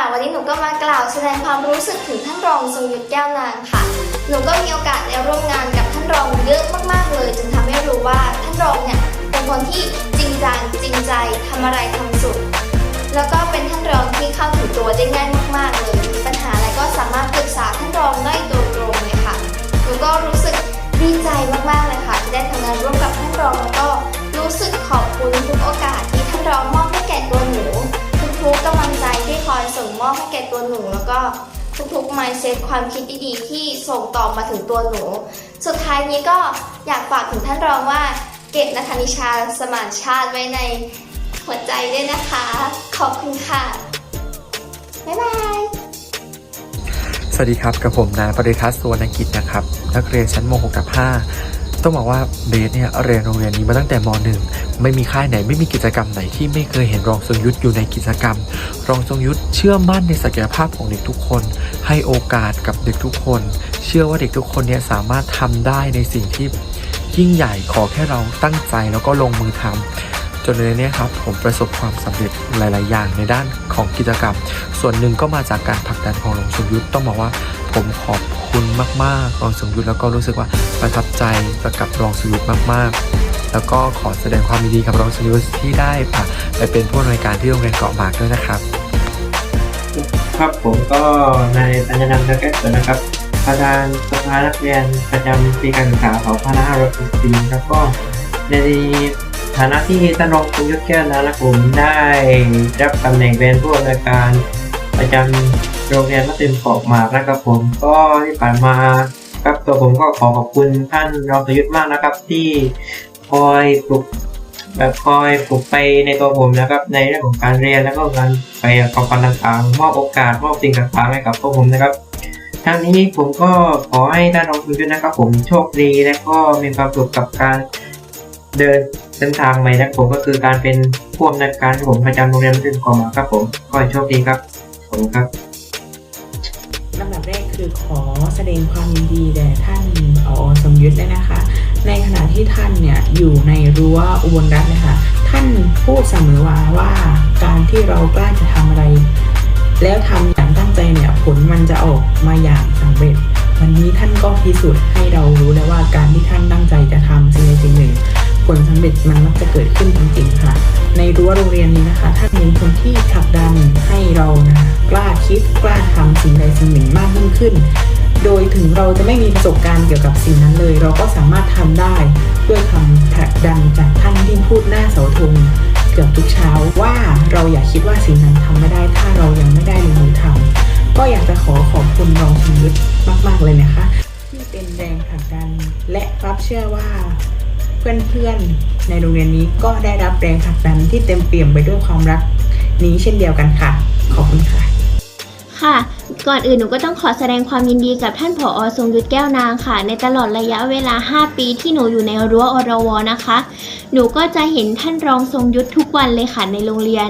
่ะวันนี้หนูก็มากล่าวแสดงความรู้สึกถึงท่านรองทรงยุทธแก้วนางค่ะ หนูก็มีโอกาสได้ร่วมงานกับท่านรองเยอะมากๆเลยจึงทำให้รู้ว่าท่านรองเนี่ยเป็นคนที่จริงจังจริงใจทำอะไรทำสุด แล้วก็เป็นท่านรองที่เข้าถึงตัวได้ง่ายมากๆเลยมีปัญหาอะไรก็สามารถปรึกษาท่านรองได้โดยตรงเลยค่ะ หนูก็รู้สึกดีใจมากๆเลยค่ะที่ได้ทำงานร่วมกับท่านรองแล้วก็รู้สึกขอบคุณทุกโอกาสที่ท่านรองมอบ มอบให้แก่ตัวหนู แล้วก็ทุกๆ mindset ความคิดดีๆ ที่ส่งต่อมาถึงตัวหนู สุดท้ายนี้ก็อยากฝากถึงท่านรองว่าเก็บนัทนิชาสมานชาติไว้ในหัวใจด้วยนะคะ ขอบคุณค่ะ บ๊ายบายสวัสดีครับ กับผมนายปริทัศน์สวรรณกิจนะครับ นักเรียนชั้นม .6 กับ 5 ต้องบอกว่าเบสเนี่ยเรียนโรงเรียนนี้มาตั้งแต่ม .1 ไม่มีค่ายไหนไม่มีกิจกรรมไหนที่ไม่เคยเห็นรองทรงยุทธอยู่ในกิจกรรม รองทรงยุทธเชื่อมั่นในศักยภาพของเด็กทุกคน ให้โอกาสกับเด็กทุกคน เชื่อว่าเด็กทุกคนเนี่ยสามารถทำได้ในสิ่งที่ยิ่งใหญ่ขอแค่เราตั้งใจแล้วก็ลงมือทำ จนในนี้ครับผมประสบความสำเร็จหลาย ๆ อย่างในด้านของกิจกรรม ส่วนหนึ่งก็มาจากการผลักดันของรองทรงยุทธต้องบอกว่า ผมขอบคุณมากๆรองทรงยุทธแล้วก็รู้สึกว่าประทับใจกับรองทรงยุทธมาก ๆ แล้วก็ขอแสดงความยินดีกับรองทรงยุทธที่ได้ผ่าไปเป็นผู้อำนวยการที่โรงเรียนเกาะหมากด้วยนะครับ ครับผมก็นายปัญญานันท์แก้วเกิดนะครับประธานสภานักเรียนประจำปีการศึกษา2564แล้วก็ใน ฐานะที่ท่านรองคุณยศแก้วนะครับผมได้รับตำแหน่งเป็นผู้อำนวยการประจำโรงเรียนมัธยมเกาะหมากนะครับผมก็ที่ผ่านมาครับตัวผมก็ขอขอบคุณท่านรองประยุทธ์มากนะครับ ที่คอยปลุกแบบคอยปลุกไปในตัวผมนะครับ ในเรื่องของการเรียนแล้วก็การไปความฝันต่างๆมอบโอกาสมอบสิ่งต่างๆให้กับพวกผมนะครับทั้งนี้ผมก็ขอให้ท่านรองคุณด้วยนะครับ ผมโชคดีและก็มีความสุขกับการ เดินเส้นทางใหม่นะครับผมก็คือการเป็นผู้อำนวยการผมประจำโรงเรียนมัธยมกอมาครับผมขอให้โชคดีครับผมครับลำดับแรกคือขอแสดงความยินดีแด่ท่านออสมยุทธ์เลยนะคะ ในขณะที่ท่านเนี่ยอยู่ในรั้วอุบลรัตน์นะคะท่านพูดเสมอว่าว่าการที่เรากล้าจะทำอะไร แล้วทำอย่างตั้งใจเนี่ยผลมันจะออกมาอย่างสำเร็จ วันนี้ท่านก็พิสูจน์ให้เรารู้แล้วว่าการที่ท่านตั้งใจจะทำสิ่งใดสิ่งหนึ่ง ลสำเร็จมันมักจะเกิดขึ้นจริงๆค่ะ ในรั้วโรงเรียนนี้นะคะท่านเป็นคนที่ผลักดันให้เรานะคะกล้าคิดกล้าทำสิ่งใดสิ่งหนึ่งมากยิ่งขึ้น โดยถึงเราจะไม่มีประสบการณ์เกี่ยวกับสิ่งนั้นเลย เราก็สามารถทำได้ด้วยคำผลักดันจากท่านที่พูดหน้าเสาธงเกือบทุกเช้าว่าเราอย่าคิดว่าสิ่งนั้นทำไม่ได้ ถ้าเรายังไม่ได้ลงมือทำก็อยากจะขอขอบคุณรองชยุทธมาก ๆ เลยนะคะ ที่เป็นแรงผลักดันและรับเชื่อว่า เพื่อนๆ ในโรงเรียนนี้ก็ได้รับแรงผลักดันที่เต็มเปี่ยมไปด้วยความรักนี้เช่นเดียวกันค่ะ ขอบคุณค่ะ ค่ะ ก่อนอื่นหนูก็ต้องขอแสดงความยินดีกับท่านผอทรงยุทธแก้วนางค่ะ ในตลอดระยะเวลา 5 ปีที่หนูอยู่ในรั้วอรวนะคะ หนูก็จะเห็นท่านรองทรงยุทธทุกวันเลยค่ะในโรงเรียน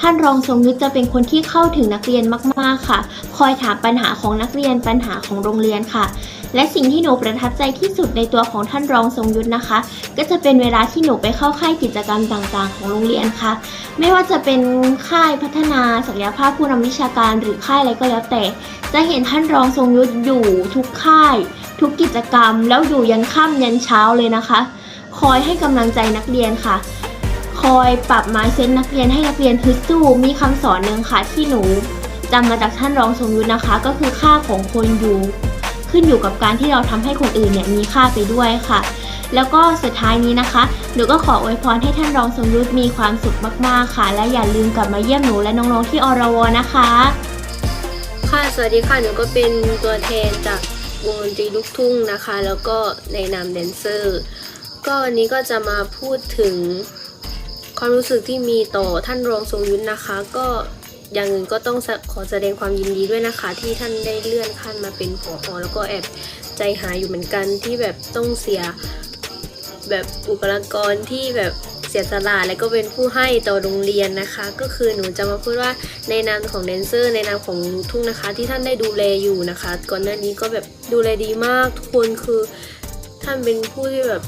ท่านรองทรงยุทธจะเป็นคนที่เข้าถึงนักเรียนมากๆค่ะ คอยถามปัญหาของนักเรียนปัญหาของโรงเรียนค่ะ และสิ่งที่หนูประทับใจที่สุดในตัวของท่านรองทรงยุทธนะคะ ก็จะเป็นเวลาที่หนูไปเข้าค่ายกิจกรรมต่างๆ ของโรงเรียนค่ะ ไม่ว่าจะเป็นค่ายพัฒนาศักยภาพผู้นำวิชาการหรือค่ายอะไรก็แล้วแต่ จะเห็นท่านรองทรงยุทธอยู่ทุกค่าย ทุกกิจกรรม แล้วอยู่ยันค่ำยันเช้าเลยนะคะ คอยให้กำลังใจนักเรียนค่ะคอยปรับมาเซนนักเรียนให้นักเรียนฮึดสู้มีคำสอนหนึ่งค่ะที่หนูจำมาจากท่านรองทรงยุทธนะคะ ก็คือค่าของคนอยู่ ขึ้นอยู่กับการที่เราทำให้คนอื่นเนี่ยมีค่าไปด้วยค่ะ แล้วก็สุดท้ายนี้นะคะหนูก็ขออวยพรให้ท่านรองทรงยุทธมีความสุขมากๆค่ะ และอย่าลืมกลับมาเยี่ยมหนูและน้องๆที่อรวนะคะ ค่ะสวัสดีค่ะหนูก็เป็นตัวแทนจากวงดนตรีลูกทุ่งนะคะ แล้วก็ในนามแดนเซอร์ ก็วันนี้ก็จะมาพูดถึงความรู้สึกที่มีต่อท่านรองทรงยุทธนะคะ ก็ อย่างอื่นก็ต้องขอแสดงความยินดีด้วยนะคะ ที่ท่านได้เลื่อนขั้นมาเป็นผอแล้วก็แอบใจหายอยู่เหมือนกันที่แบบต้องเสียแบบบุคลากรที่แบบเสียสละและก็เป็นผู้ให้ต่อโรงเรียนนะคะ ก็คือหนูจะมาพูดว่าในนามของแดนเซอร์ ในนามของทุ่งนะคะ ที่ท่านได้ดูแลอยู่นะคะ ก่อนหน้านี้ก็แบบดูแลดีมากทุกคนคือท่านเป็นผู้ที่แบบ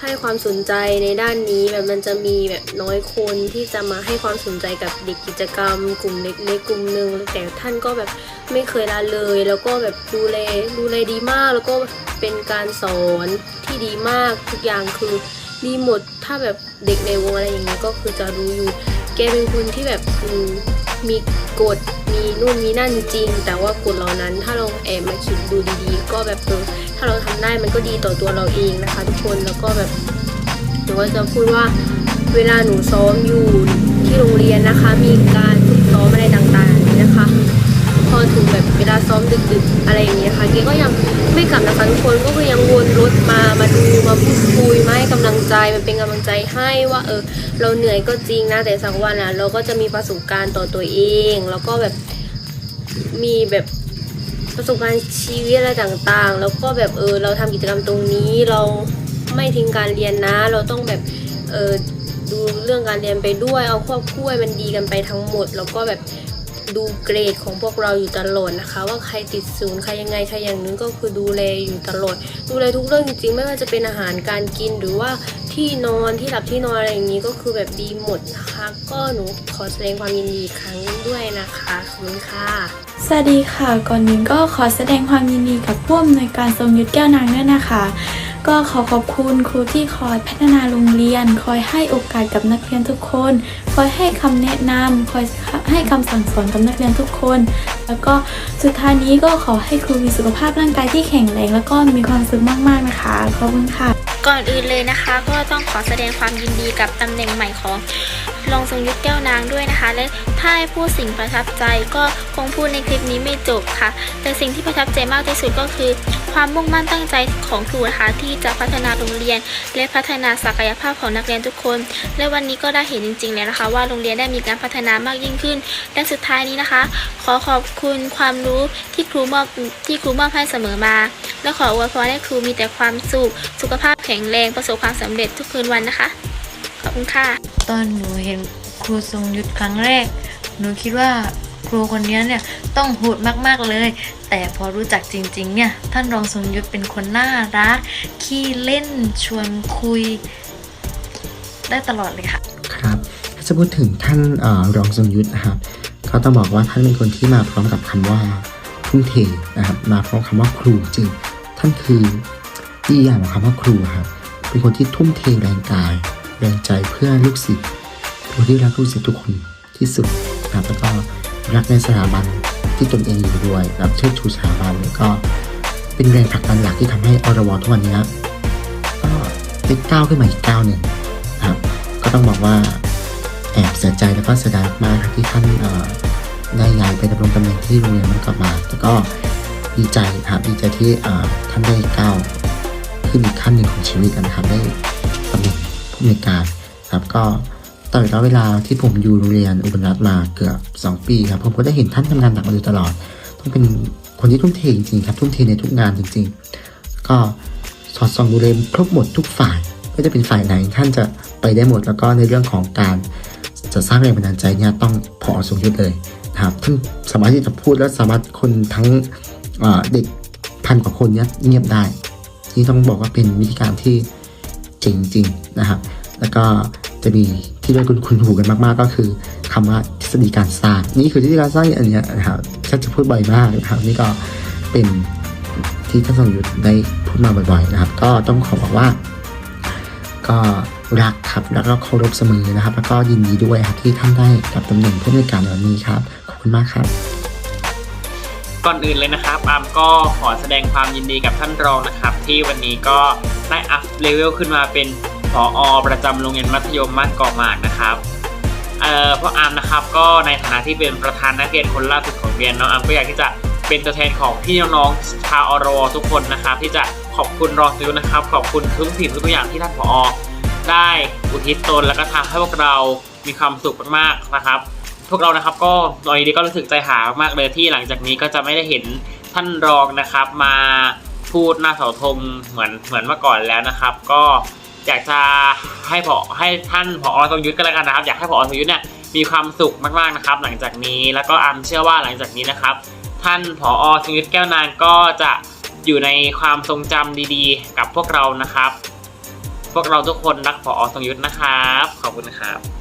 ให้ความสนใจในด้านนี้แบบมันจะมีแบบน้อยคนที่จะมาให้ความสนใจกับเด็กกิจกรรม กลุ่มเล็กๆกลุ่มหนึ่งแต่ท่านก็แบบไม่เคยละเลย แล้วก็แบบดูแลดูแลดีมาก แล้วก็เป็นการสอนที่ดีมากทุกอย่างคือดีหมดถ้าแบบเด็กในวงอะไรอย่างเงี้ยก็คือจะรู้อยู่แกเป็นคนที่แบบอืม มีกฎมีนู่นมีนั่นจริง แต่ว่ากฎเหล่านั้นถ้าเราแอบมาคิดดูดีๆ ก็แบบเออถ้าเราทำได้มันก็ดีต่อตัวเราเองนะคะ ทุกคนแล้วก็แบบหนูก็จะพูดว่าเวลาหนูซ้อมอยู่ที่โรงเรียนนะคะ มีการฝึกซ้อมอะไรต่างๆอย่างนี้นะคะ พอถึงแบบเวลาซ้อมดึกๆ อะไรอย่างเงี้ยค่ะเกก็ยังไม่กลับนะคะทุกคนก็คือยังวนรถมามาดูมาพูด คุยมาให้กำลังใจมันเป็นกำลังใจให้ว่าเออเราเหนื่อยก็จริงนะแต่สักวันอะ เราก็จะมีประสบการณ์ต่อตัวเอง แล้วก็แบบมีแบบประสบการณ์ชีวิตอะไรต่างๆ แล้วก็แบบเออเราทำกิจกรรมตรงนี้เราไม่ทิ้งการเรียนนะ เราต้องแบบเออดูเรื่องการเรียนไปด้วยเอาควบคู่ให้มันดีกันไปทั้งหมด แล้วก็แบบ ดูเกรดของพวกเราอยู่ตลอดนะคะ ว่าใครติดศูนย์ใครยังไงใครอย่างนึงก็คือดูแลอยู่ตลอด ดูแลทุกเรื่องจริงๆไม่ว่าจะเป็นอาหารการกินหรือว่าที่นอนที่หลับที่นอนอะไรอย่างนี้ก็คือแบบดีหมดนะคะ ก็หนูขอแสดงความยินดีครั้งด้วยนะคะขอบคุณค่ะ สวัสดีค่ะก่อนอื่นก็ขอแสดงความยินดีกับผู้อำนวยการทรงยุทธแก้วนางด้วยนะคะ ก็ขอขอบคุณครูที่คอยพัฒนาโรงเรียน คอยให้โอกาสกับนักเรียนทุกคน คอยให้คำแนะนำคอยให้คำสั่งสอนกับนักเรียนทุกคน แล้วก็สุดท้ายนี้ก็ขอให้ครูมีสุขภาพร่างกายที่แข็งแรงแล้วก็มีความสุขมากๆนะคะขอบคุณค่ะก่อนอื่นเลยนะคะ ก็ต้องขอแสดงความยินดีกับตำแหน่งใหม่ของรองทรงยุทธแก้วนางด้วยนะคะ และถ้าพูดสิ่งประทับใจก็คงพูดในคลิปนี้ไม่จบค่ะ แต่สิ่งที่ประทับใจมากที่สุดก็คือ ความมุ่งมั่นตั้งใจของครูนะคะที่จะพัฒนาโรงเรียน และพัฒนาศักยภาพของนักเรียนทุกคน และวันนี้ก็ได้เห็นจริง ๆ แล้วนะคะ ว่าโรงเรียนได้มีการพัฒนามากยิ่งขึ้น และสุดท้ายนี้นะคะ ขอขอบคุณความรู้ที่ครูมอบที่ครูมอบให้เสมอมา และขออวยพรให้ครูมีแต่ความสุขสุขภาพแข็งแรงประสบความสำเร็จทุกคืนวันนะคะ ขอบคุณค่ะ ตอนหนูเห็นครูทรงยุทธครั้งแรก หนูคิดว่า ครูคนนี้เนี่ยต้องโหดมากๆเลย แต่พอรู้จักจริงๆเนี่ยท่านรองทรงยุทธเป็นคนน่ารักขี้เล่นชวนคุย ได้ตลอดเลยค่ะ ครับถ้าจะพูดถึงท่านออรองทรงยุทธนะครับก็ต้องบอกว่าท่านเป็นคนที่มาพร้อมกับคำว่าทุ่มเทนะครับมาพร้อมคำว่าครูจริง ท่านคือที่อย่างของคำว่าครูครับเป็นคนที่ทุ่มเทแรงกาย แรงใจเพื่อลูกศิษย์คนที่รักลูกศิษย์ทุกคนที่สุดนะครับแล้วก็ รักในสถาบันที่ตนเองอยู่ด้วยนะครับเชิดชูสถาบันแล้วก็เป็นแรงผลักดันหลักที่ทำให้อรวทุกวันนี้ก็ได้ก้าวขึ้นมาอีกก้าวหนึ่งครับ ก็ต้องบอกว่าแอบเสียใจแล้วก็เสียดายมากที่ท่านเอ่อได้ย้ายไปดำรงตำแหน่งที่โรงเรียนมันกลับมาแต่ก็ดีใจครับดีใจที่ท่านได้ก้าวขึ้นอีกขั้นหนึ่งของชีวิตนะครับได้ตำแหน่งผู้อำนวยการครับก็ ตลอดระยะเวลาที่ผมอยู่โรงเรียนอุบลรัตน์มาเกือบ 2 ปีครับผมก็ได้เห็นท่านทำงานหนักมาโดยตลอดต้องเป็นคนที่ทุ่มเทจริงๆครับทุ่มเทในทุกงานจริง ๆ ก็สอดส่องดูแลครบหมดทุกฝ่ายไม่ว่าจะเป็นฝ่ายไหนท่านจะไปได้หมดแล้วก็ในเรื่องของการจะสร้างแรงบันดาลใจเนี่ยต้องพอสมยุทธเลยนะครับท่านสามารถที่จะพูดและสามารถคนทั้งเอ่อเด็กพันกว่าคนเนี่ยเงียบได้นี่ต้องบอกว่าเป็นวิธีการที่เจ๋งจริงนะครับ แล้วก็ จะมีที่ได้คุณคุณหูกันมาก ๆ ก็คือคำว่าทฤษฎีการสร้างนี่คือทฤษฎีการสร้างอันนี้นะครับฉันจะพูดบ่อยมากนะครับนี่ก็เป็นที่ท่านทรงยุทธได้พูดมาบ่อย ๆ นะครับ ก็ต้องขอบอกว่า ก็รักครับแล้วก็เคารพเสมอนะครับ แล้วก็ยินดีด้วยครับที่ท่านได้กับตำแหน่งผู้อำนการในวันนี้ครับขอบคุณมากครับ ก่อนอื่นเลยนะครับอามก็ขอแสดงความยินดีกับท่านรองนะครับ ที่วันนี้ก็ได้อัพเลเวลขึ้นมาเป็น ผออประจำโรงเรียนมัธยมบ้านเกาะหมากนะครับเอ่อพราะอามนะครับก็ในฐานะที่เป็นประธานนักเรียนคนล่าสุดของเรียนเนาะอามก็อยากที่จะเป็นตัวแทนของพี่น้องๆชาวอรวทุกคนนะครับ ที่จะขอบคุณรองซิวนะครับ ขอบคุณทุกสิ่งทุกอย่างที่ท่านผอได้อุทิศตนแล้วก็ทำให้พวกเรามีความสุขมากๆนะครับ พวกเรานะครับก็ตอนนี้ก็รู้สึกใจหามากเลยที่หลังจากนี้ก็จะไม่ได้เห็นท่านรองนะครับ มาพูดหน้าเสาธงเหมือนเหมือนเมื่อก่อนแล้วนะครับ ก็ อยากจะให้พอให้ท่านผอทรงยุทธก็แล้วกันนะครับ อยากให้ผอทรงยุทธเนี่ยมีความสุขมากๆนะครับ หลังจากนี้แล้วก็อัมเชื่อว่าหลังจากนี้นะครับ ท่านผอทรงยุทธแก้วนางก็จะอยู่ในความทรงจำดีๆ กับพวกเรานะครับ พวกเราทุกคนรักผอทรงยุทธนะครับ ขอบคุณนะครับ